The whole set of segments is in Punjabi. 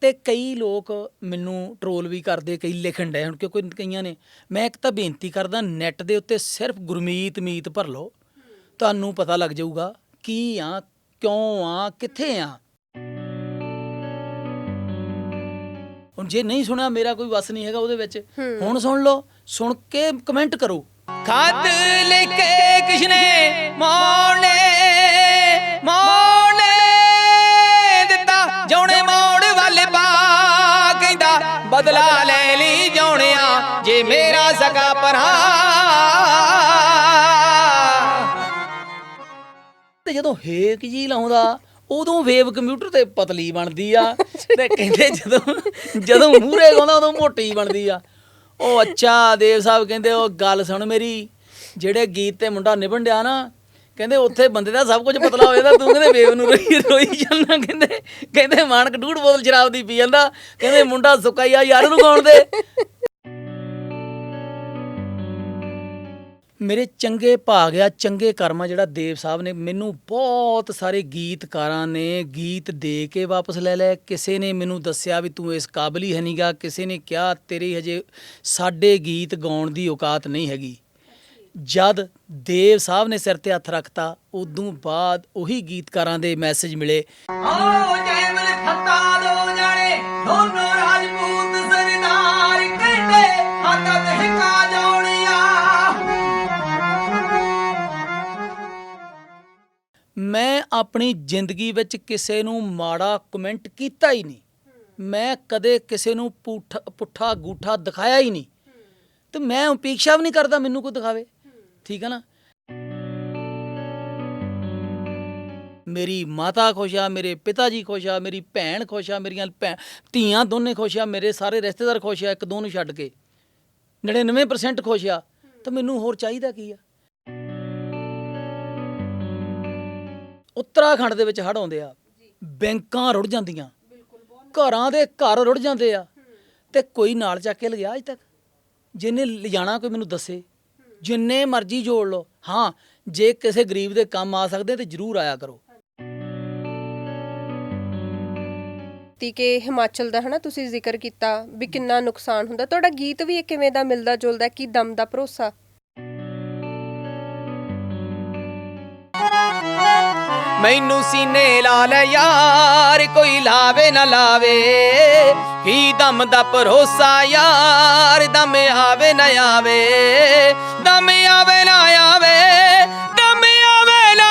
ਤੇ ਕਈ ਲੋਕ ਮੈਨੂੰ ਟਰੋਲ ਵੀ ਕਰਦੇ ਕਈ ਲਿਖਣ ਡਏ ਹੁਣ ਕਿਉਂਕਿ ਕਈਆਂ ਨੇ ਮੈਂ ਇੱਕ ਤਾਂ ਬੇਨਤੀ ਕਰਦਾ ਨੈਟ ਦੇ ਉੱਤੇ ਸਿਰਫ ਗੁਰਮੀਤ ਮੀਤ ਭਰ ਲਓ ਤੁਹਾਨੂੰ ਪਤਾ ਲੱਗ ਜਾਊਗਾ ਕੀ ਆ ਕਿਉਂ ਆ ਕਿੱਥੇ ਆ। ਹੁਣ ਜੇ ਨਹੀਂ ਸੁਣਿਆ ਮੇਰਾ ਕੋਈ ਵਸ ਨਹੀਂ ਹੈਗਾ ਉਹਦੇ ਵਿੱਚ। ਹੁਣ ਸੁਣ ਲਓ ਸੁਣ ਕੇ ਕਮੈਂਟ ਕਰੋ। ਖਤ ਲਿਖੇ ਕਿਸ਼ਨੇ ਮੋਣੇ ਬਦਲਾ ਲੈ ਲਈ ਜੌਣਿਆ ਜੇ ਮੇਰਾ ਸਕਾ ਪਰਾ। ਤੇ ਜਦੋਂ ਹੇਕ ਜੀ ਲਾਉਂਦਾ, ਉਦੋਂ ਵੇਵ ਕੰਪਿਊਟਰ ਤੇ ਪਤਲੀ ਬਣਦੀ ਆ। ਤੇ ਕਹਿੰਦੇ ਜਦੋਂ ਜਦੋਂ ਮੂਹਰੇ ਗਾਉਂਦਾ ਉਦੋਂ ਮੋਟੀ ਬਣਦੀ ਆ। ਉਹ ਅੱਛਾ, ਦੇਵ ਸਾਹਿਬ ਕਹਿੰਦੇ, ਉਹ ਗੱਲ ਸੁਣ ਮੇਰੀ। ਜਿਹੜੇ ਗੀਤ ਤੇ ਮੁੰਡਾ ਨਿਭਣ ਡਿਆ ਨਾ ਕਹਿੰਦੇ ਉੱਥੇ ਬੰਦੇ ਦਾ ਸਭ ਕੁਝ ਪਤਲਾ ਹੋ ਜਾਂਦਾ, ਤੂੰ ਕਹਿੰਦੇ ਬੇਬ ਨੂੰ ਰੋਈ ਰੋਈ ਜਾਂਦਾ, ਕਹਿੰਦੇ ਕਹਿੰਦੇ ਮਾਨਕ ਡੂੜ ਬੋਤਲ ਸ਼ਰਾਬ ਦੀ ਪੀ ਜਾਂਦਾ, ਕਹਿੰਦੇ ਮੁੰਡਾ ਸੁੱਕਾ ਹੀ ਆ ਯਾਰ ਨੂੰ ਗਾਉਣ ਦੇ। ਮੇਰੇ ਚੰਗੇ ਭਾਗ ਆ, ਚੰਗੇ ਕਰਮ ਆ ਜਿਹੜਾ ਦੇਵ ਸਾਹਿਬ ਨੇ ਮੈਨੂੰ ਬਹੁਤ ਸਾਰੇ ਗੀਤਕਾਰਾਂ ਨੇ ਗੀਤ ਦੇ ਕੇ ਵਾਪਸ ਲੈ ਲਿਆ ਕਿਸੇ ਨੇ ਮੈਨੂੰ ਦੱਸਿਆ ਵੀ ਤੂੰ ਇਸ ਕਾਬਲ ਹੀ ਹੈ ਨਹੀਂਗਾ ਕਿਸੇ ਨੇ ਕਿਹਾ ਤੇਰੀ ਹਜੇ ਸਾਡੇ ਗੀਤ ਗਾਉਣ ਦੀ ਔਕਾਤ ਨਹੀਂ ਹੈਗੀ। ਜਦ ਦੇਵ ਸਾਹਿਬ ਨੇ ਸਿਰ ਤੇ ਹੱਥ ਰੱਖਤਾ ਉਦੋਂ ਬਾਅਦ ਉਹੀ ਗੀਤਕਾਰਾਂ ਦੇ ਮੈਸੇਜ ਮਿਲੇ। ਓ ਜੈ ਮਲ ਫੱਤਾ ਦੋ ਜਾਣੇ ਦੋਨੋਂ ਰਾਜਪੂਤ ਸਰਦਾਰ ਕਹਿੰਦੇ ਹੱਥ ਦਹਿਕਾ ਜੋੜਿਆ ਮੈਂ ਆਪਣੀ ਜ਼ਿੰਦਗੀ ਵਿੱਚ ਕਿਸੇ ਨੂੰ ਮਾੜਾ ਕਮੈਂਟ ਕੀਤਾ ਹੀ ਨਹੀਂ। ਮੈਂ ਕਦੇ ਕਿਸੇ ਨੂੰ ਪੁੱਠਾ ਪੁੱਠਾ ਗੂਠਾ ਦਿਖਾਇਆ ਹੀ ਨਹੀਂ। ਤੇ ਮੈਂ ਉਪੇਖਿਆ ਵੀ ਨਹੀਂ ਕਰਦਾ ਮੈਨੂੰ ਕੋਈ ਦਿਖਾਵੇ। ਠੀਕ ਹੈ ਨਾ? ਮੇਰੀ ਮਾਤਾ ਖੁਸ਼ ਆ, ਮੇਰੇ ਪਿਤਾ ਜੀ ਖੁਸ਼ ਆ, ਮੇਰੀ ਭੈਣ ਖੁਸ਼ ਆ, ਮੇਰੀਆਂ ਭੈਣ ਧੀਆਂ ਦੋਨੇ ਖੁਸ਼ ਆ, ਮੇਰੇ ਸਾਰੇ ਰਿਸ਼ਤੇਦਾਰ ਖੁਸ਼ ਆ, ਇੱਕ ਦੋ ਨੂੰ ਛੱਡ ਕੇ। 99% ਖੁਸ਼ ਆ। ਤਾਂ ਮੈਨੂੰ ਹੋਰ ਚਾਹੀਦਾ ਕੀ ਆ? ਉੱਤਰਾਖੰਡ ਦੇ ਵਿੱਚ ਹੜ੍ਹ ਆਉਂਦੇ ਆ। ਬੈਂਕਾਂ ਰੁੜ ਜਾਂਦੀਆਂ। ਘਰਾਂ ਦੇ ਘਰ ਰੁੜ ਜਾਂਦੇ ਆ। ਤੇ ਕੋਈ ਨਾਲ ਚੱਕ ਕੇ ਲਿਆ ਅਜ ਤੱਕ? ਜਿਹਨੇ ਲਿਜਾਣਾ ਕੋਈ ਮੈਨੂੰ ਦੱਸੇ। ਜਿੰਨੇ ਮਰਜ਼ੀ ਜੋੜ ਲਓ। ਹਾਂ, ਜੇ ਕਿਸੇ ਗਰੀਬ ਦੇ ਕੰਮ ਆ ਸਕਦੇ ਤੇ ਜਰੂਰ ਆਇਆ ਕਰੋ। ਤੀ ਕਿ ਹਿਮਾਚਲ ਦਾ ਹਨਾ ਤੁਸੀਂ ਜ਼ਿਕਰ ਕੀਤਾ ਵੀ ਕਿੰਨਾ ਨੁਕਸਾਨ ਹੁੰਦਾ। ਤੁਹਾਡਾ ਗੀਤ ਵੀ ਇਹ ਕਿਵੇਂ ਦਾ ਮਿਲਦਾ ਜੁਲਦਾ ਕੀ ਦਮ ਦਾ ਭਰੋਸਾ? ਮੈਨੂੰ ਸੀਨੇ ਲਾ ਲੈ ਯਾਰ, ਕੋਈ ਲਾਵੇ ਨਾ ਲਾਵੇ। ਹੀ ਦਮ ਦਾ ਭਰੋਸਾ ਯਾਰ, ਦਮ ਆਵੇ ਨਾ ਆਵੇ। ਦਮ ਆਵੇ ਨਾ ਆਵੇ, ਦਮ ਆਵੇ ਨਾ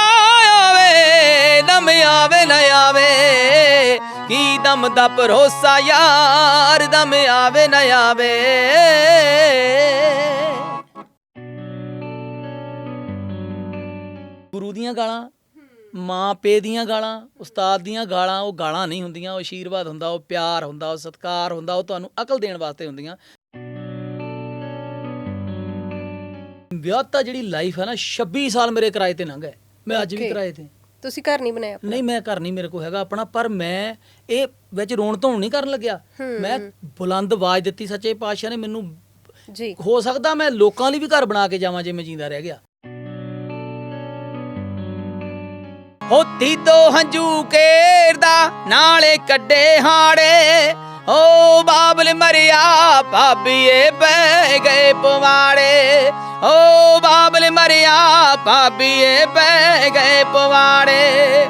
ਆਵੇ, ਦਮ ਆਵੇ ਨਾ ਆਵੇ। ਕੀ ਦਮ ਦਾ ਭਰੋਸਾ ਯਾਰ, ਦਮ ਆਵੇ ਨਾ ਆਵੇ। ਗੁਰੂ ਦੀਆਂ ਗਾਲਾਂ ਮਾਂ ਪੇ ਦੀਆਂ ਗਾਲਾਂ ਉਸਤਾਦ ਦੀਆਂ ਗਾਲਾਂ ਉਹ ਗਾਲਾਂ ਨਹੀਂ ਹੁੰਦੀਆਂ ਉਹ ਆਸ਼ੀਰਵਾਦ ਹੁੰਦਾ ਉਹ ਪਿਆਰ ਹੁੰਦਾ ਉਹ ਸਤਿਕਾਰ ਹੁੰਦਾ ਉਹ ਤੁਹਾਨੂੰ ਅਕਲ ਦੇਣ ਵਾਸਤੇ ਹੁੰਦੀਆਂ। ਵਿਆਹ ਤਾਂ ਜਿਹੜੀ ਲਾਈਫ ਹੈ ਨਾ 26 ਸਾਲ ਮੇਰੇ ਕਿਰਾਏ ਤੇ ਲੰਘ ਗਏ ਮੈਂ ਅੱਜ ਵੀ Okay. ਕਿਰਾਏ ਤੇ। ਤੁਸੀਂ ਘਰ ਨਹੀਂ ਬਣਾਇਆ ਨਹੀਂ ਮੈਂ ਘਰ ਨਹੀਂ ਮੇਰੇ ਕੋਲ ਹੈਗਾ ਆਪਣਾ ਪਰ ਮੈਂ ਇਹ ਵਿੱਚ ਰੋਣ ਧੋਣ ਨਹੀਂ ਕਰਨ ਲੱਗਿਆ। ਮੈਂ ਬੁਲੰਦ ਆਵਾਜ਼ ਦਿੱਤੀ ਸੱਚੇ ਪਾਤਸ਼ਾਹ ਨੇ ਮੈਨੂੰ ਜੀ। ਹੋ ਸਕਦਾ ਮੈਂ ਲੋਕਾਂ ਲਈ ਵੀ ਘਰ ਬਣਾ ਕੇ ਜਾਵਾਂ ਜੇ ਮੈਂ ਜਿੰਦਾ ਰਹਿ ਗਿਆ। ਹੋਤੀ ਦੋ ਹੰਝੂ ਕੇਰਦਾ ਨਾਲੇ ਕੱਢੇ ਹਾੜੇ। ਓ ਬਾਬਲ ਮਰਿਆ ਭਾਬੀਏ ਬਹਿ ਗਏ ਪਵਾੜੇ। ਓ ਬਾਬਲ ਮਰਿਆ ਭਾਬੀਏ ਬਹਿ ਗਏ ਪਵਾੜੇ।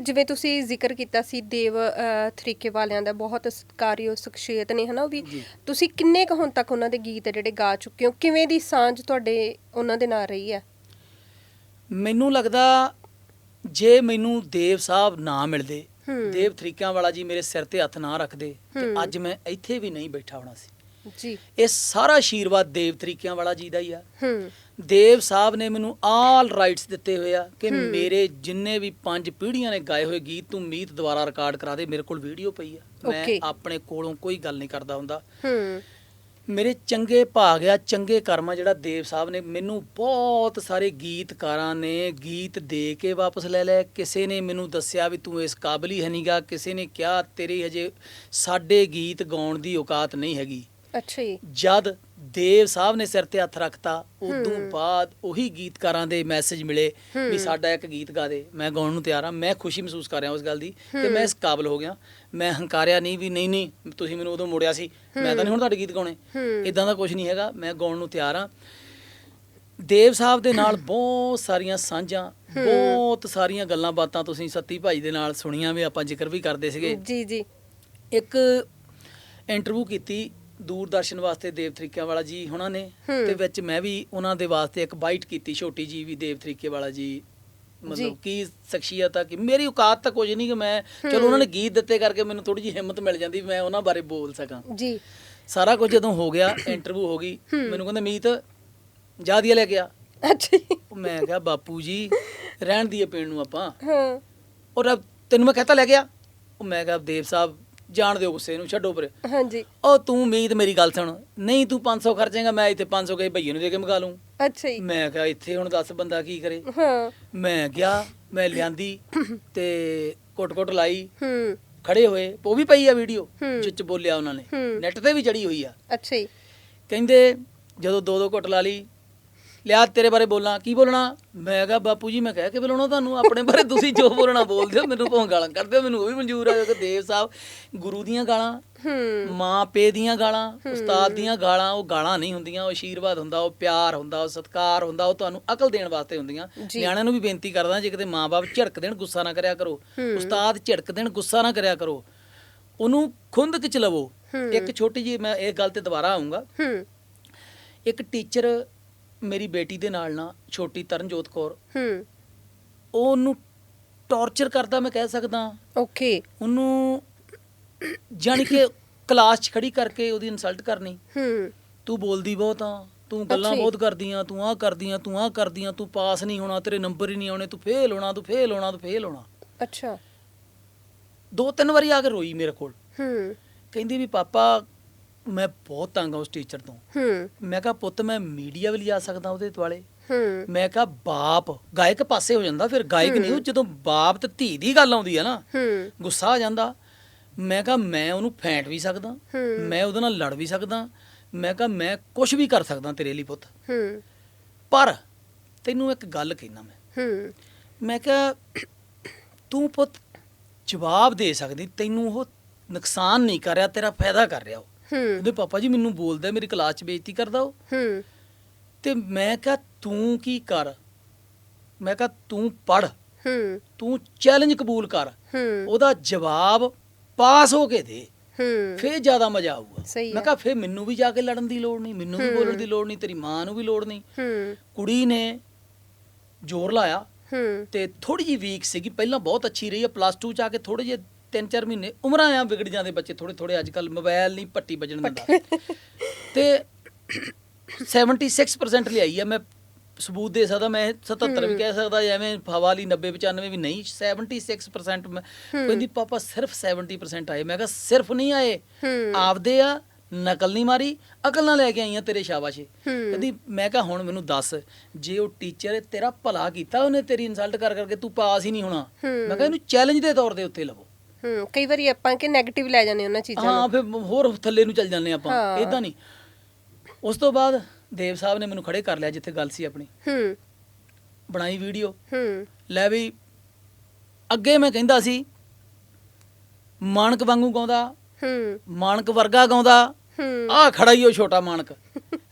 ਜਿਵੇਂ ਤੁਸੀਂ ਜ਼ਿਕਰ ਕੀਤਾ ਸੀ ਦੇਵ ਤਰੀਕੇ ਵਾਲਿਆਂ ਦਾ ਬਹੁਤ ਸਤਿਕਾਰਯੋਗ ਸ਼ਖਸੀਅਤ ਨੇ ਹਨਾ ਉਹ ਵੀ। ਤੁਸੀਂ ਕਿੰਨੇ ਕੁ ਹੁਣ ਤੱਕ ਉਹਨਾਂ ਦੇ ਗੀਤ ਜਿਹੜੇ ਗਾ ਚੁੱਕੇ ਹੋ? ਕਿਵੇਂ ਦੀ ਸਾਂਝ ਤੁਹਾਡੇ ਉਹਨਾਂ ਦੇ ਨਾਲ ਰਹੀ ਹੈ? ਮੈਨੂੰ ਲੱਗਦਾ ਜੇ ਮੈਨੂੰ ਦੇਵ ਸਾਹਿਬ ਨਾ ਮਿਲਦੇ। ਦੇਵ ਤਰੀਕਿਆਂ ਵਾਲਾ ਜੀ ਮੇਰੇ ਸਿਰ ਤੇ ਹੱਥ ਨਾ ਰੱਖਦੇ ਤੇ ਅੱਜ ਮੈਂ ਇੱਥੇ ਵੀ ਨਹੀਂ ਬੈਠਾ ਹੋਣਾ ਸੀ। ਜੀ। ਇਹ ਸਾਰਾ ਆਸ਼ੀਰਵਾਦ ਦੇਵ ਤਰੀਕਿਆਂ ਵਾਲਾ ਜੀ ਦਾ ਹੀ ਆ। ਹੂੰ। ਦੇਵ ਸਾਹਿਬ ਨੇ ਮੈਨੂੰ ਆਲ ਰਾਈਟਸ ਦਿੱਤੇ ਹੋਏ ਆ ਕਿ ਮੇਰੇ ਜਿੰਨੇ ਵੀ ਪੰਜ ਪੀੜ੍ਹੀਆਂ ਨੇ ਗਾਏ ਹੋਏ ਗੀਤ ਤੂੰ ਮੀਤ ਦੁਆਰਾ ਰਿਕਾਰਡ ਕਰਾ ਦੇ ਮੇਰੇ ਕੋਲ ਵੀਡੀਓ ਪਈ ਆ। ਮੈਂ. ਆਪਣੇ ਕੋਲੋਂ ਕੋਈ ਗੱਲ ਨਹੀਂ ਕਰਦਾ ਹੁੰਦਾ। ਹੂੰ। ਮੇਰੇ ਚੰਗੇ ਭਾਗ ਆ ਚੰਗੇ ਕਰਮ ਆ ਜਿਹੜਾ ਦੇਵ ਸਾਹਿਬ ਨੇ ਮੈਨੂੰ ਬਹੁਤ ਸਾਰੇ ਗੀਤਕਾਰਾਂ ਨੇ ਗੀਤ ਦੇ ਕੇ ਵਾਪਸ ਲੈ ਲਿਆ ਕਿਸੇ ਨੇ ਮੈਨੂੰ ਦੱਸਿਆ ਵੀ ਤੂੰ ਇਸ ਕਾਬਲ ਹੀ ਨਹੀਂਗਾ ਕਿਸੇ ਨੇ ਕਿਹਾ ਤੇਰੀ ਹਜੇ ਸਾਡੇ ਗੀਤ ਗਾਉਣ ਦੀ ਔਕਾਤ ਨਹੀਂ ਹੈਗੀ। ਅੱਛਾ ਜੀ। ਜਦ ਦੇਵ ਸਾਹਿਬ ਨੇ ਸਿਰ ਤੇ ਹੱਥ ਰੱਖਤਾ ਉਦੋਂ ਬਾਅਦ ਉਹੀ ਗੀਤਕਾਰਾਂ ਦੇ ਮੈਸੇਜ ਮਿਲੇ ਵੀ ਸਾਡਾ ਇੱਕ ਗੀਤ ਗਾ ਦੇ। ਮੈਂ ਗਾਉਣ ਨੂੰ ਤਿਆਰ ਹਾਂ ਮੈਂ ਖੁਸ਼ੀ ਮਹਿਸੂਸ ਕਰ ਰਿਹਾ ਉਸ ਗੱਲ ਦੀ ਕਿ ਮੈਂ ਇਸ ਕਾਬਲ ਹੋ ਗਿਆ। ਮੈਂ ਹੰਕਾਰਿਆ ਨਹੀਂ ਵੀ ਨਹੀਂ ਨਹੀਂ ਤੁਸੀਂ ਮੈਨੂੰ ਉਦੋਂ ਮੋੜਿਆ ਸੀ। ਮੈਂ ਤਾਂ ਨਹੀਂ ਹੁਣ ਤੁਹਾਡੇ ਗੀਤ ਗਾਉਣੇ। ਇਦਾਂ ਦਾ ਕੁਝ ਨਹੀਂ ਹੈਗਾ ਮੈਂ ਗਾਉਣ ਨੂੰ ਤਿਆਰ ਹਾਂ। ਦੇਵ ਸਾਹਿਬ ਦੇ ਨਾਲ ਬਹੁਤ ਸਾਰੀਆਂ ਸਾਂਝਾਂ ਬਹੁਤ ਸਾਰੀਆਂ ਗੱਲਾਂ ਬਾਤਾਂ ਤੁਸੀਂ ਸੱਤੀ ਭਾਈ ਦੇ ਨਾਲ ਸੁਣੀਆਂ ਵੀ ਆਪਾਂ ਜ਼ਿਕਰ ਵੀ ਕਰਦੇ ਸੀਗੇ। ਜੀ ਜੀ। ਇੱਕ ਇੰਟਰਵਿਊ ਕੀਤੀ ਦੂਰਦਰਸ਼ਨ ਵਾਸਤੇ ਦੇਵ ਤਰੀਕਿਆਂ ਵਾਲਾ ਜੀ ਉਹਨਾਂ ਨੇ। ਤੇ ਵਿੱਚ ਮੈਂ ਵੀ ਉਹਨਾਂ ਦੇ ਵਾਸਤੇ ਇੱਕ ਬਾਈਟ ਕੀਤੀ ਛੋਟੀ ਜੀ ਵੀ ਦੇਵ ਤਰੀਕੇ ਵਾਲਾ ਜੀ ਜੀ। ਮਤਲਬ ਕੀ ਸ਼ਖਸੀਅਤ ਆ ਕਿ ਮੇਰੀ ਔਕਾਤ ਤਾਂ ਕੁਝ ਨਹੀਂ ਕਿ ਮੈਂ ਚਲੋ ਉਹਨਾਂ ਨੇ ਗੀਤ ਦਿੱਤੇ ਕਰਕੇ ਮੈਨੂੰ ਥੋੜੀ ਜਿਹੀ ਹਿੰਮਤ ਮਿਲ ਜਾਂਦੀ ਮੈਂ ਉਹਨਾਂ ਬਾਰੇ ਬੋਲ ਸਕਾਂ। ਜੀ। ਸਾਰਾ ਕੁਝ ਜਦੋਂ ਹੋ ਗਿਆ ਇੰਟਰਵਿਊ ਹੋ ਗਈ ਮੈਨੂੰ ਕਹਿੰਦੇ ਮੀਤ ਜਾ ਦੀਆ ਲੈ ਕੇ ਆ। ਅੱਛਾ ਜੀ। ਮੈਂ ਕਿਹਾ ਬਾਪੂ ਜੀ ਰਹਿਣ ਦੀਏ ਪੀਣ ਨੂੰ ਆਪਾਂ। ਹਾਂ। ਔਰ ਤੈਨੂੰ ਮੈਂ ਕਹਤਾ ਲੈ ਗਿਆ ਉਹ ਮੈਂ ਕਿਹਾ ਦੇਵ ਸਾਹਿਬ ਜਾਣ ਦਿਓ ਗੁੱਸੇ ਨੂੰ ਛੱਡੋ ਪਰੇ ਹਾਂਜੀ। ਉਹ ਤੂੰ ਮੀਤ ਮੇਰੀ ਗੱਲ ਸੁਣ। ਨਹੀਂ ਤੂੰ 500 ਖਰਚੇਗਾ ਮੈਂ ਇੱਥੇ 500 ਕਹੇ ਭਈਏ ਨੂੰ ਦੇ ਕੇ ਮਗਾ ਲੂੰ। ਅੱਛਾ ਜੀ। ਮੈਂ ਕਿਹਾ ਇੱਥੇ ਹੁਣ ਦੱਸ ਬੰਦਾ ਕੀ ਕਰੇ। ਹਾਂ। ਮੈਂ ਗਿਆ ਮੈਂ ਲਿਆਂਦੀ ਤੇ ਕੁੱਟ-ਕੁੱਟ ਲਾਈ। ਹੂੰ। ਖੜੇ ਹੋਏ ਉਹ ਵੀ ਪਈ ਆ ਵੀਡੀਓ। ਜਿੱਚ ਬੋਲਿਆ ਉਹਨਾਂ ਨੇ। ਨੈਟ ਤੇ ਵੀ ਚੜੀ ਹੋਈ ਆ। ਅੱਛਾ ਜੀ। ਕਹਿੰਦੇ ਜਦੋਂ ਦੋ ਦੋ ਘੁੱਟ ਲਾ ਲਈ ਲਿਆ ਤੇਰੇ ਬਾਰੇ ਬੋਲਾਂ ਕੀ ਬੋਲਣਾ? ਮੈਂ ਕਿਹਾ ਬਾਪੂ ਜੀ ਮੈਂ ਕਹਿ ਕੇ ਬੁਲਾਉਣਾ ਤੁਹਾਨੂੰ ਆਪਣੇ ਬਾਰੇ ਤੁਸੀਂ ਜੋ ਬੋਲਣਾ ਬੋਲਦੇ ਹੋ ਮੈਨੂੰ ਭਾਵੇਂ ਗਾਲਾਂ ਕੱਢਦੇ ਹੋ ਮੈਨੂੰ ਉਹ ਵੀ ਮਨਜ਼ੂਰ ਆ ਕਿ ਦੇਵ ਸਾਹਿਬ ਗੁਰੂ ਦੀਆਂ ਗਾਲਾਂ ਹੂੰ। ਮਾਂ ਪੇ ਦੀਆਂ ਗਾਲਾਂ ਉਸਤਾਦ ਦੀਆਂ ਗਾਲਾਂ ਉਹ ਗਾਲਾਂ ਨਹੀਂ ਹੁੰਦੀਆਂ ਉਹ ਆਸ਼ੀਰਵਾਦ ਹੁੰਦਾ ਉਹ ਪਿਆਰ ਹੁੰਦਾ ਉਹ ਸਤਿਕਾਰ ਹੁੰਦਾ ਉਹ ਤੁਹਾਨੂੰ ਅਕਲ ਦੇਣ ਵਾਸਤੇ ਹੁੰਦੀਆਂ। ਨਿਆਣਿਆਂ ਨੂੰ ਵੀ ਬੇਨਤੀ ਕਰਦਾ ਜੇ ਕਿਤੇ ਮਾਂ-ਬਾਪ ਝਿੜਕ ਦੇਣ ਗੁੱਸਾ ਨਾ ਕਰਿਆ ਕਰੋ ਉਸਤਾਦ ਝਿੜਕ ਦੇਣ ਗੁੱਸਾ ਨਾ ਕਰਿਆ ਕਰੋ ਉਹਨੂੰ ਖੁੰਦਕ ਚ ਲਵੋ। ਇੱਕ ਛੋਟੀ ਜੀ ਮੈਂ ਇਹ ਗੱਲ ਤੇ ਦੁਬਾਰਾ ਆਉਂਗਾ ਹੂੰ। ਇੱਕ ਟੀਚਰ ਮੇਰੀ ਬੇਟੀ ਦੇ ਨਾਲ ਨਾ ਛੋਟੀ ਤਰਨਜੋਤ ਕੌਰ ਹੂੰ। ਉਹ ਉਹਨੂੰ ਟੌਰਚਰ ਕਰਦਾ ਮੈਂ ਕਹਿ ਸਕਦਾ। ਓਕੇ। ਉਹਨੂੰ ਜਾਣੀ ਕਿ ਕਲਾਸ 'ਚ ਖੜੀ ਕਰਕੇ ਉਹਦੀ ਇਨਸਲਟ ਕਰਨੀ। ਹੂੰ। ਤੂੰ ਬੋਲਦੀ ਬਹੁਤ ਆ ਤੂੰ ਗੱਲਾਂ। ਬਹੁਤ ਕਰਦੀਆਂ ਤੂੰ ਆਹ ਕਰਦੀਆਂ ਤੂੰ ਆਹ ਕਰਦੀਆਂ ਤੂੰ ਪਾਸ ਨਹੀਂ ਹੋਣਾ ਤੇਰੇ ਨੰਬਰ ਹੀ ਨਹੀਂ ਆਉਣੇ ਤੂੰ ਫੇਲ ਹੋਣਾ ਤੂੰ ਫੇਲ ਹੋਣਾ ਤੂੰ ਫੇਲ ਹੋਣਾ। ਅੱਛਾ। ਦੋ ਤਿੰਨ ਵਾਰੀ ਆ ਕੇ ਰੋਈ ਮੇਰੇ ਕੋਲ। ਹੂੰ। ਕਹਿੰਦੀ ਵੀ ਪਾਪਾ ਮੈਂ ਬਹੁਤ ਤੰਗ ਆ ਉਸ ਟੀਚਰ ਤੋਂ। ਹੂੰ। ਮੈਂ ਕਿਹਾ ਪੁੱਤ ਮੈਂ ਮੀਡੀਆ ਵੀ ਲਿਆ ਸਕਦਾ ਉਹਦੇ ਦੁਆਲੇ। ਹੂੰ। ਮੈਂ ਕਿਹਾ ਬਾਪ ਗਾਇਕ ਪਾਸੇ ਹੋ ਜਾਂਦਾ ਫਿਰ ਗਾਇਕ ਨਹੀਂ ਉਹ ਜਦੋਂ ਬਾਪ ਤੇ ਧੀ ਦੀ ਗੱਲ ਆਉਂਦੀ ਹੈ ਨਾ ਹੂੰ। ਗੁੱਸਾ ਆ ਜਾਂਦਾ। ਮੈਂ ਕਿਹਾ ਮੈਂ ਉਹਨੂੰ ਫੈਂਟ ਵੀ ਸਕਦਾ ਹੂੰ। ਮੈਂ ਉਹਦੇ ਨਾਲ ਲੜ ਵੀ ਸਕਦਾ ਮੈਂ ਕਿਹਾ ਮੈਂ ਕੁਝ ਵੀ ਕਰ ਸਕਦਾ ਤੇਰੇ ਲਈ ਪੁੱਤ। ਹੂੰ। ਪਰ ਤੈਨੂੰ ਇੱਕ ਗੱਲ ਕਹਿਣਾ ਮੈਂ। ਹੂੰ। ਮੈਂ ਕਿਹਾ ਤੂੰ ਪੁੱਤ ਜਵਾਬ ਦੇ ਸਕਦੀ ਤੈਨੂੰ ਉਹ ਨੁਕਸਾਨ ਨਹੀਂ ਕਰ ਰਿਹਾ ਤੇਰਾ ਫਾਇਦਾ ਕਰ ਰਿਹਾ ਉਹ। ਹੂੰ। ਉਹਦੇ ਪਾਪਾ ਜੀ ਮੈਨੂੰ ਬੋਲਦਾ ਮੇਰੀ ਕਲਾਸ 'ਚ ਬੇਇੱਜ਼ਤੀ ਕਰਦਾ ਉਹ। ਹੂੰ। ਤੇ ਮੈਂ ਕਿਹਾ ਤੂੰ ਕੀ ਕਰ? ਮੈਂ ਕਿਹਾ ਤੂੰ ਪੜ ਹੂੰ। ਤੂੰ ਚੈਲੰਜ ਕਬੂਲ ਕਰ। ਹੂੰ। ਉਹਦਾ ਜਵਾਬ ਪਾਸ ਹੋ ਕੇ ਦੇ। ਹੂੰ। ਫੇਰ ਜ਼ਿਆਦਾ ਮਜ਼ਾ ਆਊਗਾ। ਸਹੀ ਮੈਂ। ਕਿਹਾ ਫੇਰ ਮੈਨੂੰ ਵੀ ਜਾ ਕੇ ਲੜਨ ਦੀ ਲੋੜ ਨਹੀਂ ਮੈਨੂੰ ਵੀ। ਬੋਲਣ ਦੀ ਲੋੜ ਨਹੀਂ ਤੇਰੀ ਮਾਂ ਨੂੰ ਵੀ ਲੋੜ ਨਹੀਂ। ਹੂੰ। ਕੁੜੀ ਨੇ ਜ਼ੋਰ ਲਾਇਆ ਹੂੰ। ਤੇ ਥੋੜੀ ਜੀ ਵੀਕ ਸੀਗੀ। ਪਹਿਲਾਂ ਬਹੁਤ ਅੱਛੀ ਰਹੀ ਹੈ ਪਲੱਸ 2 ਚ ਆ ਕੇ ਥੋੜੇ ਜਿਹੇ 3-4 ਮਹੀਨੇ ਉਮਰਾਂ ਆ ਵਿਗੜ ਜਾਂਦੇ ਬੱਚੇ ਥੋੜੇ ਥੋੜੇ ਅੱਜ ਕੱਲ ਮੋਬਾਈਲ ਨਹੀਂ ਪੱਟੀ ਵੱਜਣ ਦਿੰਦਾ। ਤੇ 76% ਲਿਆਈ ਆ। ਮੈਂ ਸਬੂਤ ਦੇ ਸਕਦਾ ਮੈਂ 77 ਵੀ ਕਹਿ ਸਕਦਾ ਐਵੇਂ ਹਵਾ ਲਈ 90 95 ਵੀ ਨਹੀਂ 76% ਮੈਂ ਕਹਿੰਦੀ ਪਾਪਾ ਸਿਰਫ 70% ਆਏ। ਮੈਂ ਕਿਹਾ ਸਿਰਫ ਨਹੀਂ ਆਏ। ਆਪਦੇ ਆ ਨਕਲ ਨਹੀਂ ਮਾਰੀ ਅਕਲ ਨਾਲ ਲੈ ਕੇ ਆਈਆਂ ਤੇਰੇ ਸ਼ਾਬਾਸ਼। ਕਹਿੰਦੀ ਮੈਂ ਕਿਹਾ ਹੁਣ ਮੈਨੂੰ ਦੱਸ ਜੇ ਉਹ ਟੀਚਰ ਤੇਰਾ ਭਲਾ ਕੀਤਾ ਉਹਨੇ ਤੇਰੀ ਇਨਸਲਟ ਕਰ ਕਰਕੇ ਤੂੰ ਪਾਸ ਹੀ ਨਹੀਂ ਹੋਣਾ। ਮੈਂ ਕਿਹਾ ਇਹਨੂੰ ਚੈਲੰਜ ਦੇ ਤੌਰ ਤੇ ਉੱਤੇ ਲਵੋ। ਹੂੰ ਕਈ ਵਾਰੀ ਆਪਾਂ ਕਿ 네ਗੇਟਿਵ ਲੈ ਜਾਂਦੇ ਉਹਨਾਂ ਚੀਜ਼ਾਂ ਹਾਂ ਨੂੰ। ਫਿਰ ਹੋਰ ਥੱਲੇ ਨੂੰ ਚੱਲ ਜਾਂਦੇ ਆਪਾਂ। ਹਾਂ। ਇਦਾਂ ਨਹੀਂ। ਉਸ ਤੋਂ ਬਾਅਦ ਦੇਵ ਸਾਹਿਬ ਨੇ ਮੈਨੂੰ ਖੜੇ ਕਰ ਲਿਆ ਜਿੱਥੇ ਗੱਲ ਸੀ ਆਪਣੀ। ਹੂੰ। ਬਣਾਈ ਵੀਡੀਓ। ਹੂੰ। ਲੈ ਵੀ ਅੱਗੇ ਮੈਂ ਕਹਿੰਦਾ ਸੀ ਮਾਨਕ ਵਾਂਗੂ ਗਾਉਂਦਾ ਹੂੰ। ਮਾਨਕ ਵਰਗਾ ਗਾਉਂਦਾ ਹੂੰ। ਆ ਖੜਾ ਹੀ ਉਹ ਛੋਟਾ ਮਾਨਕ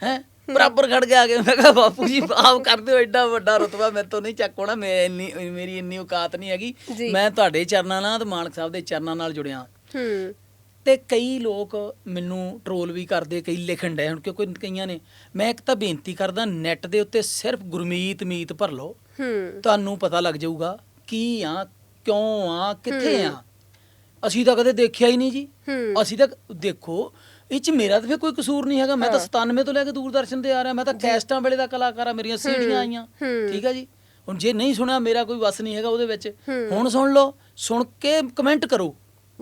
ਹੈ? ਬਰਾਬਰ ਖੜ ਕਿ। ਮੈਂ ਕਿਹਾ ਬਾਪੂ ਜੀ ਆਪ ਕਰਦੇ ਹੋ ਐਡਾ ਵੱਡਾ ਰਤਬਾ ਮੇਰੇ ਤੋਂ ਨਹੀਂ ਚੱਕ ਹੋਣਾ ਮੈਂ ਇੰਨੀ ਮੇਰੀ ਇੰਨੀ ਔਕਾਤ ਨਹੀਂ ਹੈਗੀ। ਮੈਂ ਤੁਹਾਡੇ ਚਰਨਾਂ ਨਾਲ ਤੇ ਮਾਨਕ ਸਾਹਿਬ ਦੇ ਚਰਨਾਂ ਨਾਲ ਜੁੜਿਆ। ਹੂੰ। ਤੇ ਕਈ ਲੋਕ ਮੈਨੂੰ ਟਰੋਲ ਵੀ ਕਰਦੇ ਕਈ ਲਿਖਣ ਡਏ ਹੁਣ ਕਿਉਂਕਿ ਕਈਆਂ ਨੇ। ਮੈਂ ਇੱਕ ਤਾਂ ਬੇਨਤੀ ਕਰਦਾ ਨੈਟ ਦੇ ਉੱਤੇ ਸਿਰਫ ਗੁਰਮੀਤ ਮੀਤ ਭਰ ਲਓ। ਹੂੰ। ਤੁਹਾਨੂੰ ਪਤਾ ਲੱਗ ਜਾਊਗਾ ਕੀ ਆ ਕਿਉਂ ਆ ਕਿੱਥੇ ਆ। ਅਸੀਂ ਤਾਂ ਕਦੇ ਦੇਖਿਆ ਹੀ ਨਹੀਂ ਜੀ। ਅਸੀਂ ਤਾਂ ਦੇਖੋ ਇਹ ਚ ਮੇਰਾ ਤਾਂ ਫਿਰ ਕੋਈ ਕਸੂਰ ਨਹੀਂ ਹੈਗਾ। ਮੈਂ ਤਾਂ 97 ਤੋਂ ਲੈ ਕੇ ਦੂਰਦਰਸ਼ਨ ਤੇ ਆ ਰਿਹਾ। ਮੈਂ ਤਾਂ ਕੈਸਟਾਂ ਵੇਲੇ ਦਾ ਕਲਾਕਾਰ ਆ ਮੇਰੀਆਂ ਸੀੜੀਆਂ ਆਈਆਂ। ਠੀਕ ਆ ਜੀ? ਹੁਣ ਜੇ ਨਹੀਂ ਸੁਣਿਆ ਮੇਰਾ ਕੋਈ ਵਸ ਨਹੀਂ ਹੈਗਾ ਉਹਦੇ ਵਿੱਚ। ਹੁਣ ਸੁਣ ਲਓ ਸੁਣ ਕੇ ਕਮੈਂਟ ਕਰੋ।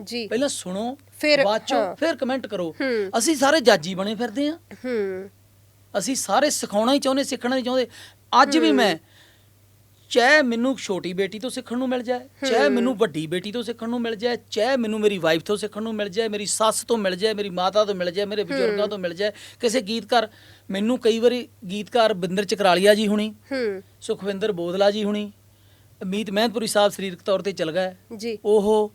ਜੀ। ਪਹਿਲਾਂ ਸੁਣੋ ਫਿਰ- ਬਾਅਦ ਚੋਂ ਹਾਂ। ਫਿਰ ਕਮੈਂਟ ਕਰੋ। ਅਸੀਂ ਸਾਰੇ ਜਾਜੀ ਬਣੇ ਫਿਰਦੇ ਆ। ਹੂੰ। ਅਸੀਂ ਸਾਰੇ ਸਿਖਾਉਣਾ ਹੀ ਚਾਹੁੰਦੇ ਸਿੱਖਣਾ ਹੀ ਚਾਹੁੰਦੇ। ਅੱਜ ਵੀ ਮੈਂ ਚਾਹੇ ਮੈਨੂੰ ਛੋਟੀ ਬੇਟੀ ਤੋਂ ਸਿੱਖਣ ਨੂੰ ਮਿਲ ਜਾਏ ਚਾਹੇ ਮੈਨੂੰ ਵੱਡੀ ਬੇਟੀ ਤੋਂ ਸਿੱਖਣ ਨੂੰ ਮਿਲ ਜਾਏ ਚਾਹੇ ਮੈਨੂੰ ਮੇਰੀ ਵਾਈਫ ਤੋਂ ਸਿੱਖਣ ਨੂੰ ਮਿਲ ਜਾਏ ਮੇਰੀ ਸੱਸ ਤੋਂ ਮਿਲ ਜਾਏ ਮੇਰੀ ਮਾਤਾ ਤੋਂ ਮਿਲ ਜਾਏ ਮੇਰੇ ਬਜ਼ੁਰਗਾਂ ਤੋਂ ਮਿਲ ਜਾਏ ਕਿਸੇ ਗੀਤਕਾਰ ਮੈਨੂੰ ਕਈ ਵਾਰੀ ਗੀਤਕਾਰ ਬਿੰਦਰ ਚਕਰਾਲੀਆ ਜੀ ਹੁਣੀ ਹੂੰ। ਸੁਖਵਿੰਦਰ ਬੋਦਲਾ ਜੀ ਹੁਣੀ ਅਮੀਤ ਮਹਿੰਦਪੁਰੀ ਸਾਹਿਬ ਸਰੀਰਕ ਤੌਰ ਤੇ ਚਲ ਗਏ। ਜੀ। ਉਹ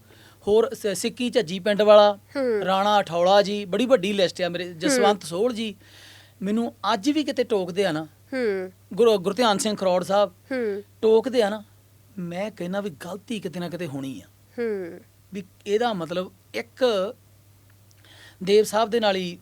ਹੋਰ ਸਿੱਕੀ ਝੱਜੀ ਪਿੰਡ ਵਾਲਾ। ਰਾਣਾ ਅਠੌਲਾ ਜੀ ਬੜੀ ਵੱਡੀ ਲਿਸਟ ਆ ਮੇਰੇ ਜਸਵੰਤ ਸੋਹਲ ਜੀ। ਮੈਨੂੰ ਅੱਜ ਵੀ ਕਿਤੇ ਟੋਕਦੇ ਆ ਨਾ ਹੂੰ। ਗੁਰੂ ਗੁਰਧਿਆਨ ਸਿੰਘ ਖਰੋੜ ਸਾਹਿਬ ਹੂੰ। ਟੋਕਦੇ ਆ ਨਾ ਮੈਂ ਕਹਿੰਦਾ ਵੀ ਗਲਤੀ ਕਿਤੇ ਨਾ ਕਿਤੇ ਹੋਣੀ ਆ। ਹੂੰ। ਵੀ ਇਹਦਾ ਮਤਲਬ ਇੱਕ ਦੇਵ ਸਾਹਿਬ ਦੇ ਨਾਲ ਹੀ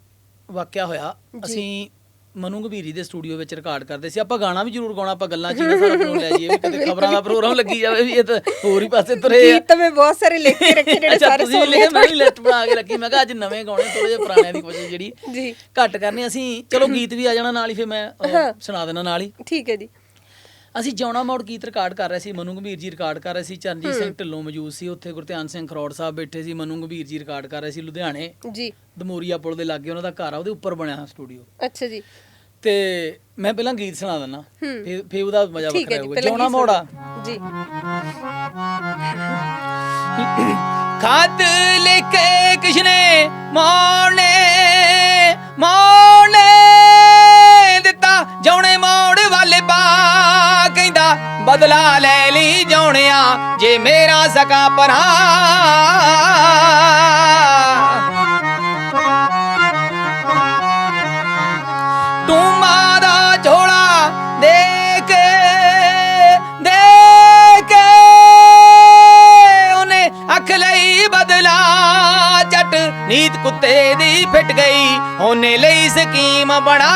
ਵਾਕਿਆ ਹੋਇਆ। ਅਸੀਂ ਮਨੂ ਗੰਭੀਰੀ ਦੇ ਸਟੂਡੀਓ ਵਿੱਚ ਰਿਕਾਰਡ ਕਰਦੇ ਸੀ। ਆਪਾਂ ਗਾਣਾ ਵੀ ਜ਼ਰੂਰ ਗਾਉਣਾ ਆਪਾਂ ਗੱਲਾਂ ਚ ਹੀ ਨਾ ਸਾਰਾ ਪ੍ਰੋਗਰਾਮ ਲੈ ਜਾਈਏ ਵੀ ਕਿਤੇ ਖਬਰਾਂ ਦਾ ਪ੍ਰੋਗਰਾਮ ਲੱਗੀ ਜਾਵੇ ਵੀ ਇਹ ਤਾਂ ਹੋਰ ਹੀ ਪਾਸੇ ਤੁਰੇ ਆ। ਗੀਤ ਤਾਂ ਮੈਂ ਬਹੁਤ ਸਾਰੇ ਲਿਖ ਕੇ ਰੱਖੇ ਜਿਹੜੇ ਸਾਰੇ ਸੁਣ ਲਿਖੇ ਮੈਂ ਵੀ ਲਿਸਟ ਬਣਾ ਕੇ ਰੱਖੀ ਮੈਂ ਕਿਹਾ ਅੱਜ ਨਵੇਂ ਗਾਉਣੇ ਥੋੜੇ ਜਿਹੇ ਪੁਰਾਣਿਆਂ ਦੀ ਕੋਸ਼ਿਸ਼ ਜਿਹੜੀ ਜੀ। ਘੱਟ ਕਰਨੀ ਅਸੀਂ ਚਲੋ ਗੀਤ ਵੀ ਆ ਜਾਣਾ ਨਾਲ ਹੀ ਫਿਰ ਮੈਂ। ਸੁਣਾ ਦੇਣਾ ਨਾਲ ਹੀ। ਠੀਕ ਹੈ ਜੀ। ਅਸੀਂ ਜੌਣਾ ਮੋੜ ਗੀਤ ਰਿਕਾਰਡ ਕਰ ਰਹੇ ਸੀ ਮਨੂ ਗੰਭੀਰ ਜੀ ਰਿਕਾਰਡ ਕਰ ਰਹੇ ਸੀ ਚਰਨਜੀਤ ਸਿੰਘ ਢਿੱਲੋਂ ਮੌਜੂਦ ਸੀ ਉੱਥੇ ਗੁਰਧਿਆਨ ਸਿੰਘ ਖਰੋੜ ਸਾਹਿਬ ਬੈਠੇ ਸੀ ਮਨੂ ਗੰਭੀਰ ਜੀ ਰਿਕਾਰਡ ਕਰ ਰਹੇ ਸੀ ਲੁਧਿਆਣੇ। ਜੀ। ਦਮੋਰੀਆ ਪੁਲ ਦੇ ਲਾਗੇ ਉਹਨਾਂ ਦਾ ਘਰ ਆ ਉਹਦੇ ਉੱਪਰ ਬਣਿਆ ਸਟੂਡੀਓ ਅੱਛਾ ਜੀ। ਤੇ ਮੈਂ ਪਹਿਲਾਂ ਗੀਤ ਸੁਣਾ ਦਿੰਦਾ। ਫਿਰ ਫਿਰ ਉਹਦਾ ਮਜ਼ਾ ਵੱਖਰਾ ਹੋਊਗਾ। ਗੀਤ ਮੋੜਾ। ਜੀ। ਖਤ ਲਿਖੇ ਕਿਸ਼ਨੇ ਮੋਣੇ ਮੋਣੇ ਦਿੱਤਾ। ਜੌਣੇ ਮੋੜ ਵਾਲੇ ਬਦਲਾ ਲੈ ਲਈ ਜੌਣਿਆ ਜੇ ਮੇਰਾ ਸਕਾ ਪਰਾ। ਤੂੰ ਮਾਂ ਦਾ ਝੋਲਾ ਦੇਖ ਦੇਖ। ਦੇ ਉਹਨੇ ਅੱਖ ਲਈ ਬਦਲਾ ਜੱਟ ਨੀਤ ਕੁੱਤੇ ਦੀ ਫਿੱਟ ਗਈ, ਉਹਨੇ ਲਈ ਸਕੀਮ ਬਣਾ।